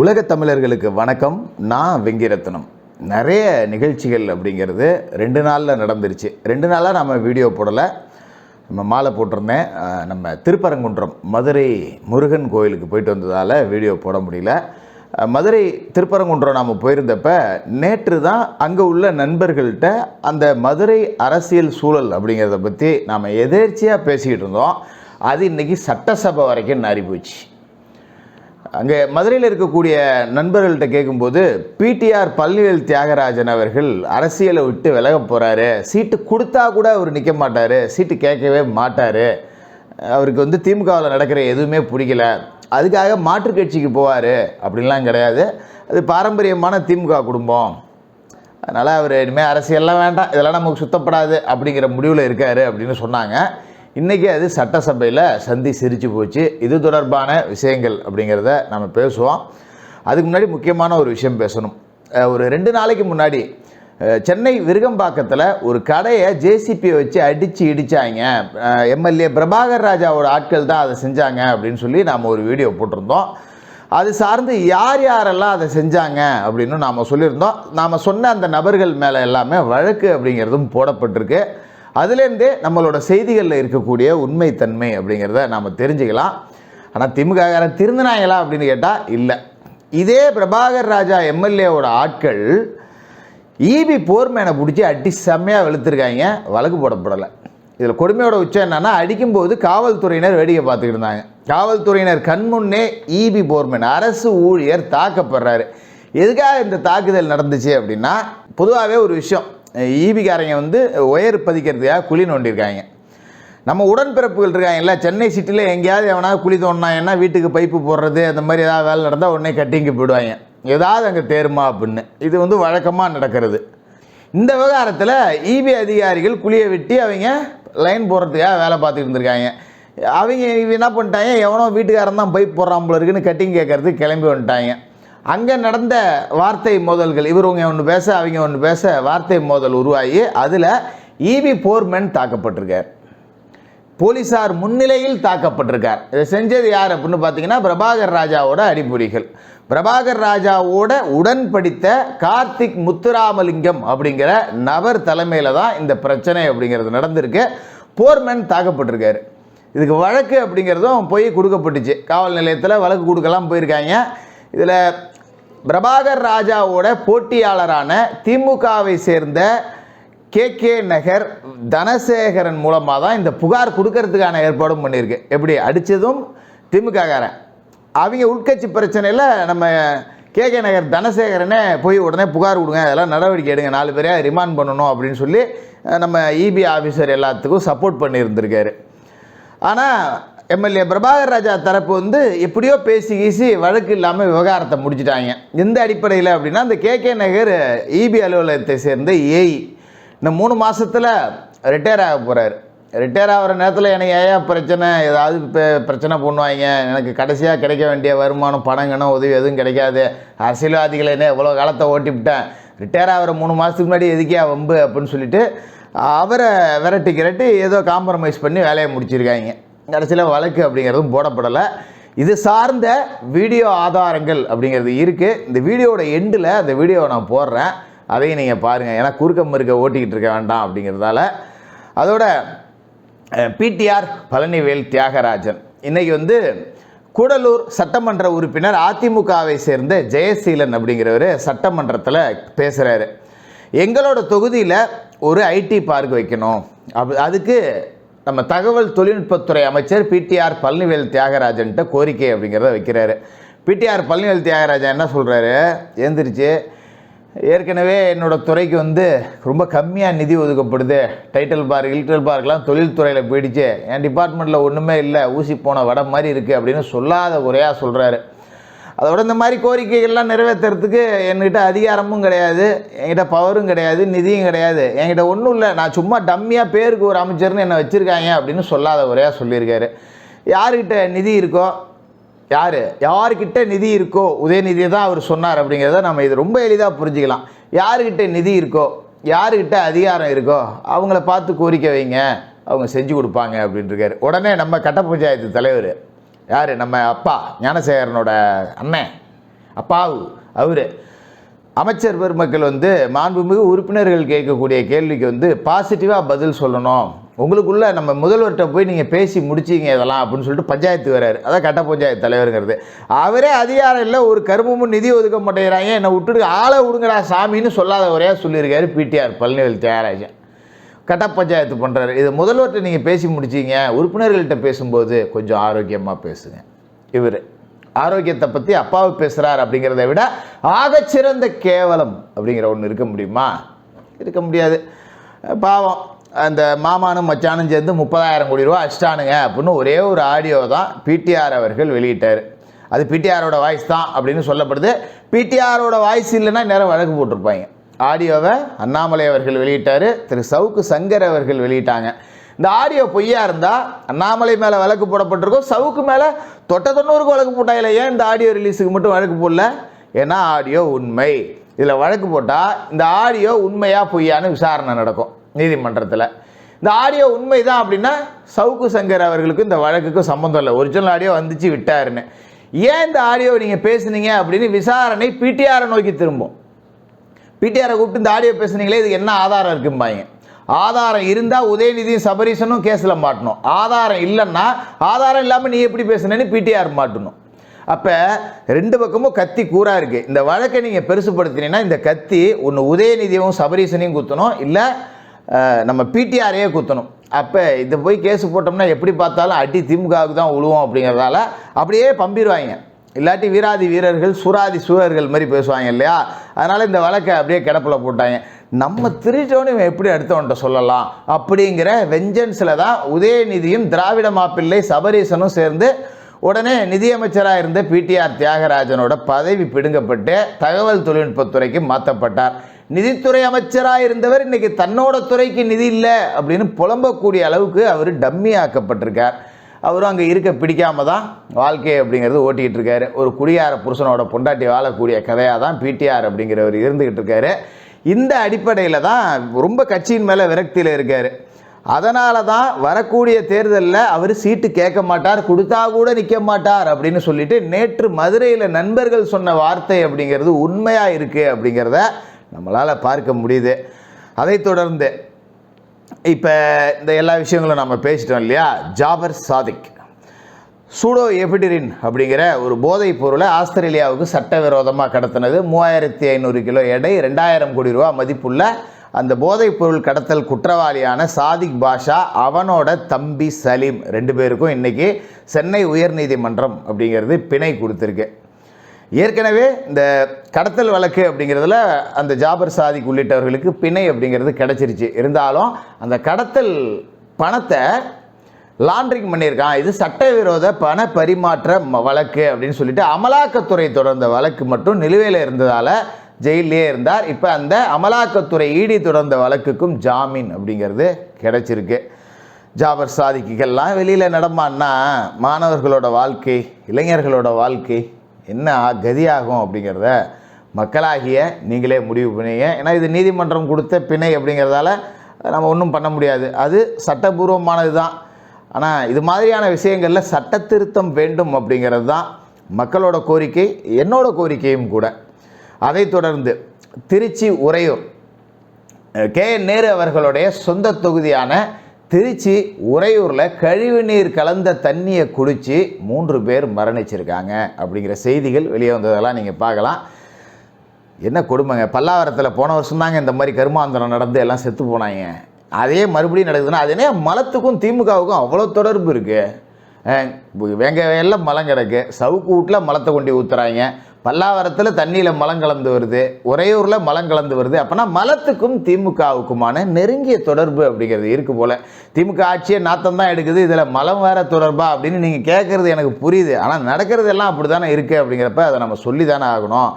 உலக தமிழர்களுக்கு வணக்கம். நான் வெங்கிரத்னம். நிறைய நிகழ்ச்சிகள் அப்படிங்கிறது ரெண்டு நாளில் நடந்துருச்சு. ரெண்டு நாளாக நம்ம வீடியோ போடலை. நம்ம மாலை போட்டிருந்தேன். நம்ம திருப்பரங்குன்றம் மதுரை முருகன் கோயிலுக்கு போயிட்டு வந்ததால் வீடியோ போட முடியல. மதுரை திருப்பரங்குன்றம் நாம் போயிருந்தப்ப நேற்று தான் அங்கே உள்ள நண்பர்கள்ட்ட அந்த மதுரை அரசியல் சூழல் அப்படிங்கிறத பற்றி நாம் எதேர்ச்சியாக பேசிக்கிட்டு இருந்தோம். அது இன்றைக்கி சட்டசபை வரைக்கும் நாரி போச்சு அங்கே மதுரையில் இருக்கக்கூடிய நண்பர்கள்ட்ட கேட்கும்போது பிடிஆர் பழனிவேல் தியாகராஜன் அவர்கள் அரசியலை விட்டு விலக போகிறாரு சீட்டு கொடுத்தா கூட அவர் நிற்க மாட்டார். சீட்டு கேட்கவே மாட்டார். அவருக்கு வந்து திமுகவில் நடக்கிற எதுவுமே பிடிக்கல அதுக்காக மாற்றுக் கட்சிக்கு போவார். அப்படின்லாம் கிடையாது. அது பாரம்பரியமான திமுக குடும்பம். அதனால் அவர் இனிமேல் அரசியல்லாம் வேண்டாம். இதெல்லாம் நமக்கு சுத்தப்படாது அப்படிங்கிற முடிவில் இருக்கார் அப்படின்னு சொன்னாங்க. இன்றைக்கி அது சட்டசபையில் சந்தி சிரிச்சு போச்சு. இது தொடர்பான விஷயங்கள் அப்படிங்கிறத நம்ம பேசுவோம். அதுக்கு முன்னாடி முக்கியமான ஒரு விஷயம் பேசணும். ஒரு ரெண்டு நாளைக்கு முன்னாடி சென்னை விருகம்பாக்கத்தில் ஒரு கடையை ஜேசிபியை வச்சு அடித்து இடித்தாங்க எம்எல்ஏ பிரபாகர் ராஜாவோட ஆட்கள் தான் அதை செஞ்சாங்க அப்படின்னு சொல்லி நாம் ஒரு வீடியோ போட்டிருந்தோம். அது சார்ந்து யார் யாரெல்லாம் அதை செஞ்சாங்க அப்படின்னு நாம் சொல்லியிருந்தோம். நாம் சொன்ன அந்த நபர்கள் மேலே எல்லாமே வழக்கு அப்படிங்கிறதும் போடப்பட்டிருக்கு. அதுலேருந்தே நம்மளோட செய்திகளில் இருக்கக்கூடிய உண்மைத்தன்மை அப்படிங்கிறத நாம் தெரிஞ்சுக்கலாம். ஆனால் திமுககாரன் திருந்தினாங்களா அப்படின்னு கேட்டால் இல்லை. இதே பிரபாகர் ராஜா எம்எல்ஏவோட ஆட்கள் ஈபி போர்மேனை பிடிச்சி அடி செம்மையாக வெளுத்துருக்காங்க. வழக்கு போடப்படலை. இதில் கொடுமையோட உச்சம் என்னென்னா அடிக்கும்போது காவல்துறையினர் வேடிக்கை பார்த்துக்கிட்டு இருந்தாங்க. காவல்துறையினர் கண்முன்னே ஈபி போர்மேன் அரசு ஊழியர் தாக்கப்படுறாரு. எதுக்காக இந்த தாக்குதல் நடந்துச்சு அப்படின்னா பொதுவாகவே ஒரு விஷயம். ஈபிக்காரங்க வந்து ஒயர் பதிக்கிறதுக்காக குழி நோண்டியிருக்காங்க. நம்ம உடன்பிறப்புகள் இருக்காங்கல்ல சென்னை சிட்டியில் எங்கேயாவது எவனாவது குழி தோண்டினாங்கன்னா வீட்டுக்கு பைப்பு போடுறது அந்த மாதிரி ஏதாவது வேலை நடந்தால் உடனே கட்டிங்க போயிடுவாங்க. ஏதாவது அங்கே தேருமா அப்படின்னு. இது வந்து வழக்கமாக நடக்கிறது. இந்த விவகாரத்தில் இபி அதிகாரிகள் குழியை வெட்டி அவங்க லைன் போடுறதுக்காக வேலை பார்த்துட்டு இருந்திருக்காங்க. அவங்க இவ என்ன பண்ணிட்டாங்க எவனோ வீட்டுக்காரன் தான் பைப் போடுறான் போல இருக்குன்னு கட்டிங் கேட்கறதுக்கு கிளம்பி வந்துட்டாங்க. அங்கே நடந்த வார்த்தை மோதல்கள் இவருங்க ஒன்று பேச அவங்க ஒன்று பேச வார்த்தை மோதல் உருவாகி அதில் ஈவி போர்மேன் தாக்கப்பட்டிருக்கார். போலீசார் முன்னிலையில் தாக்கப்பட்டிருக்கார். இதை செஞ்சது யார் அப்படின்னு பார்த்தீங்கன்னா பிரபாகர் ராஜாவோட அடிப்பொடிகள் பிரபாகர் ராஜாவோட உடன் படித்த கார்த்திக் முத்துராமலிங்கம் அப்படிங்கிற நபர் தலைமையில் தான் இந்த பிரச்சனை அப்படிங்கிறது நடந்திருக்கு. போர்மேன் தாக்கப்பட்டிருக்காரு. இதுக்கு வழக்கு அப்படிங்கிறதும் போய் கொடுக்கப்பட்டுச்சு. காவல் நிலையத்தில் வழக்கு கொடுக்கலாம் போயிருக்காங்க. இதில் பிரபாகர் ராஜாவோட போட்டியாளரான திமுகவை சேர்ந்த கே கே நகர் தனசேகரன் மூலமாக தான் இந்த புகார் கொடுக்கறதுக்கான ஏற்பாடும் பண்ணியிருக்கு. எப்படி? அடித்ததும் திமுககாரன். அவங்க உட்கட்சி பிரச்சனையில் நம்ம கே கே நகர் தனசேகரனே போய் உடனே புகார் கொடுங்க. அதெல்லாம் நடவடிக்கை எடுங்க. நாலு பேரையாக ரிமாண்ட் பண்ணணும் அப்படின்னு சொல்லி நம்ம இபி ஆஃபீஸர் எல்லாத்துக்கும் சப்போர்ட் பண்ணியிருந்திருக்காரு. ஆனால் எம்எல்ஏ பிரபாகர் ராஜா தரப்பு வந்து எப்படியோ பேசி கீசி வழக்கு இல்லாமல் விவகாரத்தை முடிச்சிட்டாங்க. எந்த அடிப்படையில் அப்படின்னா இந்த கே. கே. நகர் இபி அலுவலகத்தை சேர்ந்த ஏஇ இந்த மூணு மாதத்தில் ரிட்டையர் ஆக போகிறார் ரிட்டையர் ஆகிற நேரத்தில் எனக்கு ஏன் பிரச்சனை? ஏதாவது இப்போ பிரச்சனை பண்ணுவாங்க. எனக்கு கடைசியாக கிடைக்க வேண்டிய வருமானம் பணங்கணும் உதவி எதுவும் கிடைக்காது. அரசியல்வாதிகளை என்ன எவ்வளோ காலத்தை ஓட்டிவிட்டேன் ரிட்டையர் ஆகிற மூணு மாதத்துக்கு முன்னாடி எதுக்கே வம்பு அப்படின்னு சொல்லிட்டு அவரை விரட்டி கிரட்டி ஏதோ காம்ப்ரமைஸ் பண்ணி வேலையை முடிச்சிருக்காங்க. கடைசியில் வழக்கு அப்படிங்கிறதும் போடப்படலை. இது சார்ந்த வீடியோ ஆதாரங்கள் அப்படிங்கிறது இருக்குது இந்த வீடியோவோட எண்டில் அந்த வீடியோவை நான் போடுறேன். அதையும் நீங்கள் பாருங்கள் ஏன்னா குறுக்க இருக்க ஓட்டிக்கிட்டு இருக்க வேண்டாம் அப்படிங்கிறதால. அதோட பிடிஆர் பழனிவேல் தியாகராஜன். இன்றைக்கி வந்து கூடலூர் சட்டமன்ற உறுப்பினர் அதிமுகவை சேர்ந்த ஜெயசீலன் அப்படிங்கிறவர் சட்டமன்றத்தில் பேசுகிறாரு எங்களோட தொகுதியில் ஒரு ஐடி பார்க் வைக்கணும். அப் அதுக்கு நம்ம தகவல் தொழில்நுட்பத்துறை அமைச்சர் பிடிஆர் பழனிவேல் தியாகராஜன்ட்ட கோரிக்கை அப்படிங்கிறத வைக்கிறாரு. பிடிஆர் பழனிவேல் தியாகராஜன் என்ன சொல்கிறாரு எழுந்திரிச்சு ஏற்கனவே என்னோடய துறைக்கு வந்து ரொம்ப கம்மியாக நிதி ஒதுக்கப்படுது. டைட்டில் பார்க் இல்டல் பார்க்லாம் தொழில்துறையில் போயிடுச்சு. என் டிபார்ட்மெண்ட்டில் ஒன்றுமே இல்லை ஊசி போன வடம் மாதிரி இருக்குது அப்படின்னு சொல்லாத குறையாக சொல்கிறாரு அதோட இந்த மாதிரி கோரிக்கைகள்லாம் நிறைவேற்றுறதுக்கு என்கிட்ட அதிகாரமும் கிடையாது என்கிட்ட பவரும் கிடையாது நிதியும் கிடையாது. என்கிட்ட ஒன்றும் இல்லை. நான் சும்மா டம்மியாக பேருக்கு ஒரு அமைச்சர்னு என்னை வச்சுருக்காங்க அப்படின்னு சொல்லாத ஒரே சொல்லியிருக்காரு. யார்கிட்ட நிதி இருக்கோ யார் யார்கிட்ட நிதி இருக்கோ உதயநிதியை தான் அவர் சொன்னார் அப்படிங்கிறத நம்ம இது ரொம்ப எளிதாக புரிஞ்சுக்கலாம். யார்கிட்ட நிதி இருக்கோ யார்கிட்ட அதிகாரம் இருக்கோ அவங்கள பார்த்து கோரிக்கை வைங்க. அவங்க செஞ்சு கொடுப்பாங்க அப்படின்ட்டுருக்காரு உடனே நம்ம கட்ட பஞ்சாயத்து தலைவர் யார்? நம்ம அப்பா ஞானசேகரனோட அண்ணன் அப்பாவு அவர். அமைச்சர் பெருமக்கள் வந்து மாண்புமிகு உறுப்பினர்கள் கேட்கக்கூடிய கேள்விக்கு வந்து பாசிட்டிவாக பதில் சொல்லணும். உங்களுக்குள்ளே நம்ம முதல்வர்கிட்ட போய் நீங்கள் பேசி முடிச்சிங்க இதெல்லாம் அப்படின்னு சொல்லிட்டு பஞ்சாயத்து வராரு அதான் கட்ட பஞ்சாயத்து தலைவருங்கிறது. அவரே அதிகாரம் இல்லை ஒரு கருமமும் நிதி ஒதுக்க மாட்டேங்கிறாங்க. என்னை விட்டுட்டு ஆளை விடுங்கடா சாமின்னு சொல்லாத ஒரே சொல்லியிருக்காரு பிடிஆர் பழனிவேல் தியாகராஜன். கட்ட பஞ்சாயத்து பண்ணுறாரு இது முதல்வர்கிட்ட நீங்கள் பேசி முடிச்சிங்க. உறுப்பினர்கள்ட்ட பேசும்போது கொஞ்சம் ஆரோக்கியமாக பேசுங்க. இவர் ஆரோக்கியத்தை பற்றி அப்பாவை பேசுகிறார் அப்படிங்கிறத விட ஆகச்சிறந்த கேவலம் அப்படிங்கிற ஒன்று இருக்க முடியுமா? இருக்க முடியாது. பாவம். அந்த மாமானும் மச்சானும் சேர்ந்து முப்பதாயிரம் கோடி ரூபா அடிச்சிட்டானுங்க அப்படின்னு ஒரே ஒரு ஆடியோ தான் பிடிஆர் அவர்கள் வெளியிட்டார். அது பிடிஆரோட வாய்ஸ் தான் அப்படின்னு சொல்லப்படுது. பிடிஆரோட வாய்ஸ் இல்லைன்னா நேரம் வழக்கு போட்டிருப்பாங்க. ஆடியோவை அண்ணாமலை அவர்கள் வெளியிட்டார் திரு. சவுக்கு சங்கர் அவர்கள் வெளியிட்டாங்க. இந்த ஆடியோ பொய்யா இருந்தால் அண்ணாமலை மேலே வழக்கு போடப்பட்டிருக்கும். சவுக்கு மேலே தொட்ட தொண்ணூறுக்கு வழக்கு போட்டாங்களே ஏன் இந்த ஆடியோ ரிலீஸுக்கு மட்டும் வழக்கு போடல? ஏன்னா ஆடியோ உண்மை. இதில் வழக்கு போட்டால் இந்த ஆடியோ உண்மையாக பொய்யான்னு விசாரணை நடக்கும் நீதிமன்றத்தில். இந்த ஆடியோ உண்மை தான் அப்படின்னா சவுக்கு சங்கர் அவர்களுக்கு இந்த வழக்குக்கும் சம்மந்தம் இல்லை. ஒரிஜினல் ஆடியோ வந்துச்சு விட்டாருன்னு. ஏன் இந்த ஆடியோ நீங்கள் பேசுனீங்க அப்படின்னு விசாரணை பிடிஆரை நோக்கி திரும்பும். பிடிஆரை கூப்பிட்டு இந்த ஆடியோ பேசுனீங்களே இதுக்கு என்ன ஆதாரம் இருக்கும்பாங்க. ஆதாரம் இருந்தால் உதயநிதியும் சபரீசனும் கேஸில் மாட்டணும். ஆதாரம் இல்லைன்னா ஆதாரம் இல்லாமல் நீ எப்படி பேசுனேன்னு பிடிஆர் மாட்டணும். அப்போ ரெண்டு பக்கமும் கத்தி கூறாக இருக்குது இந்த வழக்கை நீங்கள் பெருசுப்படுத்தினீங்கன்னா இந்த கத்தி ஒன்று உதயநிதியும் சபரீசனையும் குத்தணும். இல்லை நம்ம பிடிஆரையே குத்தணும். அப்போ இதை போய் கேஸ் போட்டோம்னா எப்படி பார்த்தாலும் அடி திமுகவுக்கு தான் உழுவோம் அப்படிங்கிறதால அப்படியே பம்பிடுவாங்க. இல்லாட்டி வீராதி வீரர்கள் சுராதி சூரர்கள் மாதிரி பேசுவாங்க இல்லையா? அதனால் இந்த வழக்கை அப்படியே கிடப்பில் போட்டாங்க. நம்ம திருட்டோன்னு இவன் எப்படி அடுத்தவன்ட்ட சொல்லலாம்? அப்படிங்கிற வெஞ்சன்ஸில் தான் உதயநிதியும் திராவிட மாப்பிள்ளை சபரீசனும் சேர்ந்து உடனே நிதியமைச்சராக இருந்த பிடிஆர் தியாகராஜனோட பதவி பிடுங்கப்பட்டு தகவல் தொழில்நுட்பத்துறைக்கு மாற்றப்பட்டார் நிதித்துறை அமைச்சராக இருந்தவர் இன்னைக்கு தன்னோட துறைக்கு நிதி இல்லை அப்படின்னு புலம்பக்கூடிய அளவுக்கு அவர் டம்மி ஆக்கப்பட்டிருக்கார். அவரும் அங்கே இருக்க பிடிக்காம தான் வாழ்க்கை அப்படிங்கிறது ஓட்டிக்கிட்டு இருக்காரு. ஒரு குடியார புருஷனோட பொண்டாட்டி வாழக்கூடிய கதையாக தான் பிடிஆர் அப்படிங்கிறவர் இருந்துக்கிட்டு இருக்காரு. இந்த அடிப்படையில் தான் ரொம்ப கட்சியின் மேலே விரக்தியில் இருக்கார். அதனால தான் வரக்கூடிய தேர்தலில் அவர் சீட்டு கேட்க மாட்டார் கொடுத்தா கூட நிற்க மாட்டார் அப்படின்னு சொல்லிட்டு நேற்று மதுரையில் நண்பர்கள் சொன்ன வார்த்தை அப்படிங்கிறது உண்மையாக இருக்குது அப்படிங்கிறத நம்மளால் பார்க்க முடியுது. அதைத் தொடர்ந்து இப்போ இந்த எல்லா விஷயங்களும் நம்ம பேசிட்டோம் இல்லையா? ஜாபர் சாதிக். சூடோ எபிடிரின் அப்படிங்கிற ஒரு போதைப் பொருளை ஆஸ்திரேலியாவுக்கு சட்டவிரோதமாக கடத்தினது. மூவாயிரத்தி ஐநூறு கிலோ எடை ரெண்டாயிரம் கோடி ரூபா மதிப்புள்ள அந்த போதைப் பொருள் கடத்தல் குற்றவாளியான சாதிக் பாஷா அவனோட தம்பி சலீம் ரெண்டு பேருக்கும் இன்றைக்கி சென்னை உயர்நீதிமன்றம் அப்படிங்கிறது பிணை கொடுத்துருக்கு. ஏற்கனவே இந்த கடத்தல் வழக்கு அப்படிங்கிறதுல அந்த ஜாபர் சாதிக் உள்ளிட்டவர்களுக்கு பிணை அப்படிங்கிறது கிடச்சிருச்சு. இருந்தாலும் அந்த கடத்தல் பணத்தை லாண்ட்ரிங் பண்ணியிருக்கான். இது சட்டவிரோத பண பரிமாற்ற வழக்கு அப்படின்னு சொல்லிட்டு அமலாக்கத்துறை தொடர்ந்த வழக்கு மட்டும் நிலுவையில் இருந்ததால் ஜெயிலே இருந்தார். இப்போ அந்த அமலாக்கத்துறை ஈடி தொடர்ந்த வழக்குக்கும் ஜாமீன் அப்படிங்கிறது கிடைச்சிருக்கு. ஜாபர் சாதிக்குகள்லாம் வெளியில் நடமான்னா மாணவர்களோட வாழ்க்கை இளைஞர்களோட வாழ்க்கை என்ன கதியாகும் அப்படிங்கிறத மக்களாகிய நீங்களே முடிவு பண்ணீங்க. ஏன்னா இது நீதிமன்றம் கொடுத்த பிணை அப்படிங்கிறதால நம்ம ஒன்றும் பண்ண முடியாது. அது சட்டபூர்வமானது தான். ஆனால் இது மாதிரியான விஷயங்களில் சட்ட திருத்தம் வேண்டும் அப்படிங்கிறது தான் மக்களோட கோரிக்கை என்னோட கோரிக்கையும் கூட. அதைத் தொடர்ந்து திருச்சி உறையூர் கே என் நேரு அவர்களுடைய சொந்த தொகுதியான திருச்சி உறையூரில் கழிவுநீர் கலந்த தண்ணியை குடித்து மூன்று பேர் மரணிச்சிருக்காங்க அப்படிங்கிற செய்திகள் வெளியே வந்ததெல்லாம் நீங்கள் பார்க்கலாம். என்ன கொடுமைங்க? பல்லாவரத்தில் போன வருஷம் தாங்க இந்த மாதிரி கருமாந்தரம் நடந்து எல்லாம் செத்து போனாங்க. அதே மறுபடியும் நடக்குதுன்னா அது என்ன? மலத்துக்கும் திமுகவுக்கும் அவ்வளோ தொடர்பு இருக்குது வெங்க எல்லாம் மலம் கிடக்கு. சவுக்கு வீட்டில் மலத்தை கொண்டு ஊற்றுறாங்க பல்லாவரத்தில் தண்ணியில் மலம் கலந்து வருது. உறையூரில் மலம் கலந்து வருது. அப்போனா மலத்துக்கும் திமுகவுக்குமான நெருங்கிய தொடர்பு அப்படிங்கிறது இருக்கு போல். திமுக ஆட்சியே நாத்தம் தான் எடுக்குது. இதில் மலம் வேற தொடர்பா அப்படின்னு நீங்கள் கேட்குறது எனக்கு புரியுது. ஆனால் நடக்கிறது எல்லாம் அப்படி தானே இருக்குது அப்படிங்கிறப்ப அதை நம்ம சொல்லி தானே ஆகணும்.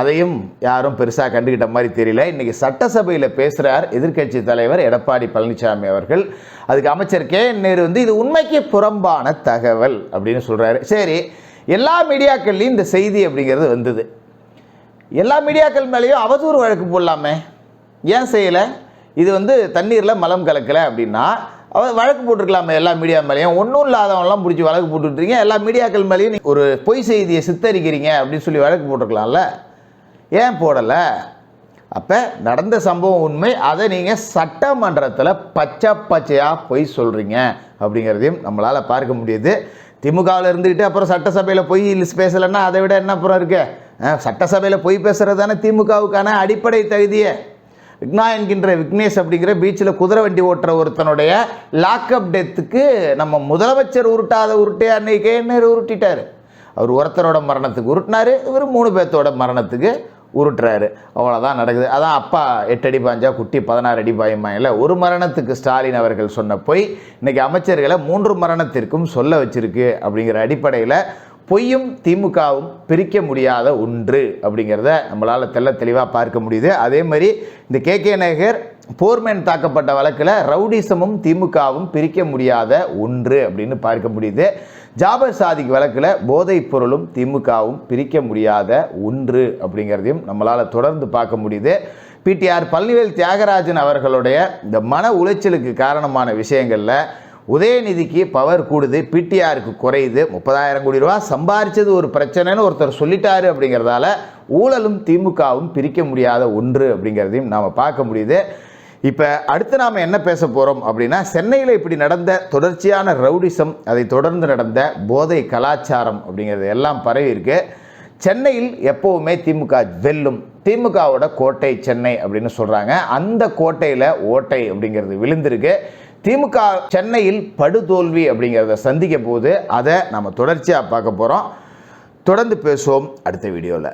அதையும் யாரும் பெருசாக கண்டுக்கிட்ட மாதிரி தெரியல. இன்றைக்கி சட்டசபையில் பேசுகிறார் எதிர்க்கட்சி தலைவர் எடப்பாடி பழனிசாமி அவர்கள். அதுக்கு அமைச்சர் கே நேரு வந்து இது உண்மைக்கு புறம்பான தகவல் அப்படின்னு சொல்கிறாரு சரி எல்லா மீடியாக்கள்லேயும் இந்த செய்தி அப்படிங்கிறது வந்தது. எல்லா மீடியாக்கள் மேலேயும் அவதூறு வழக்கு போடலாமே. ஏன் செய்யலை? இது வந்து தண்ணீரில் மலம் கலக்கலை அப்படின்னா அவர் வழக்கு போட்டிருக்கலாமே எல்லா மீடியா மேலேயும். ஒன்றும் இல்லாதவங்களாம் பிடிச்சி வழக்கு போட்டுட்ருக்கீங்க எல்லா மீடியாக்கள் மேலேயும் ஒரு பொய் செய்தியை சித்தரிக்கிறீங்க அப்படின்னு சொல்லி வழக்கு போட்டிருக்கலாம்ல. ஏன் போடலை? அப்போ நடந்த சம்பவம் உண்மை. அதை நீங்கள் சட்டமன்றத்தில் பச்சை பச்சையாக பொய் சொல்கிறீங்க அப்படிங்கிறதையும் நம்மளால் பார்க்க முடியுது. திமுகவில் இருந்துக்கிட்டு அப்புறம் சட்டசபையில் பொய் பேசலைன்னா அதை விட என்ன அப்புறம் இருக்கு? சட்டசபையில் பொய் பேசுகிறது தானே திமுகவுக்கான அடிப்படை தகுதியே. விக்னா என்கின்ற விக்னேஷ் அப்படிங்கிற பீச்சில் குதிரை வண்டி ஓட்டுற ஒருத்தனுடைய லாக்அப் டெத்துக்கு நம்ம முதலமைச்சர் உருட்டாத உருட்டே அன்னைக்கே நேரு உருட்டிட்டார். அவர் ஒருத்தரோட மரணத்துக்கு உருட்டினார் இவர் மூணு பேர்த்தோட மரணத்துக்கு உருட்டுறாரு. அவ்வளோதான் நடக்குது. அதான் அப்பா எட்டு அடி பாஞ்சா குட்டி பதினாறு அடி பாயமாயில ஒரு மரணத்துக்கு ஸ்டாலின் அவர்கள் சொன்ன போய். இன்றைக்கி அமைச்சர்களை மூன்று மரணத்திற்கும் சொல்ல வச்சிருக்கு அப்படிங்கிற அடிப்படையில் பொய்யும் திமுகவும் பிரிக்க முடியாத ஒன்று அப்படிங்கிறத நம்மளால் தெள்ள தெளிவாக பார்க்க முடியுது. அதே மாதிரி இந்த கே கே நகர் போர்மேன் தாக்கப்பட்ட வழக்கில் ரவுடிசமும் திமுகவும் பிரிக்க முடியாத ஒன்று அப்படின்னு பார்க்க முடியுது. ஜாபர் சாதிக் வழக்கில் போதைப் பொருளும் திமுகவும் பிரிக்க முடியாத ஒன்று அப்படிங்கிறதையும் நம்மளால் தொடர்ந்து பார்க்க முடியுது. பிடிஆர் பழனிவேல் தியாகராஜன் அவர்களுடைய இந்த மன உளைச்சலுக்கு காரணமான விஷயங்களில் உதயநிதிக்கு பவர் கூடுது பிடிஆருக்கு குறையுது. முப்பதாயிரம் கோடி ரூபா சம்பாரிச்சது ஒரு பிரச்சனைன்னு ஒருத்தர் சொல்லிட்டாரு அப்படிங்கிறதால ஊழலும் திமுகவும் பிரிக்க முடியாத ஒன்று அப்படிங்கிறதையும் நாம் பார்க்க முடியுது. இப்போ அடுத்து நாம் என்ன பேச போகிறோம் அப்படின்னா சென்னையில் இப்படி நடந்த தொடர்ச்சியான ரவுடிசம் அதை தொடர்ந்து நடந்த போதை கலாச்சாரம் அப்படிங்கிறது எல்லாம் பரவி இருக்கு. சென்னையில் எப்போவுமே திமுக வெல்லும். திமுகவோட கோட்டை சென்னை அப்படின்னு சொல்கிறாங்க அந்த கோட்டையில் ஓட்டை அப்படிங்கிறது விழுந்திருக்கு. திமுக சென்னையில் படுதோல்வி அப்படிங்கிறத சந்திக்க போது அதை நம்ம தொடர்ச்சியாக பார்க்க போகிறோம் தொடர்ந்து பேசுவோம் அடுத்த வீடியோவில்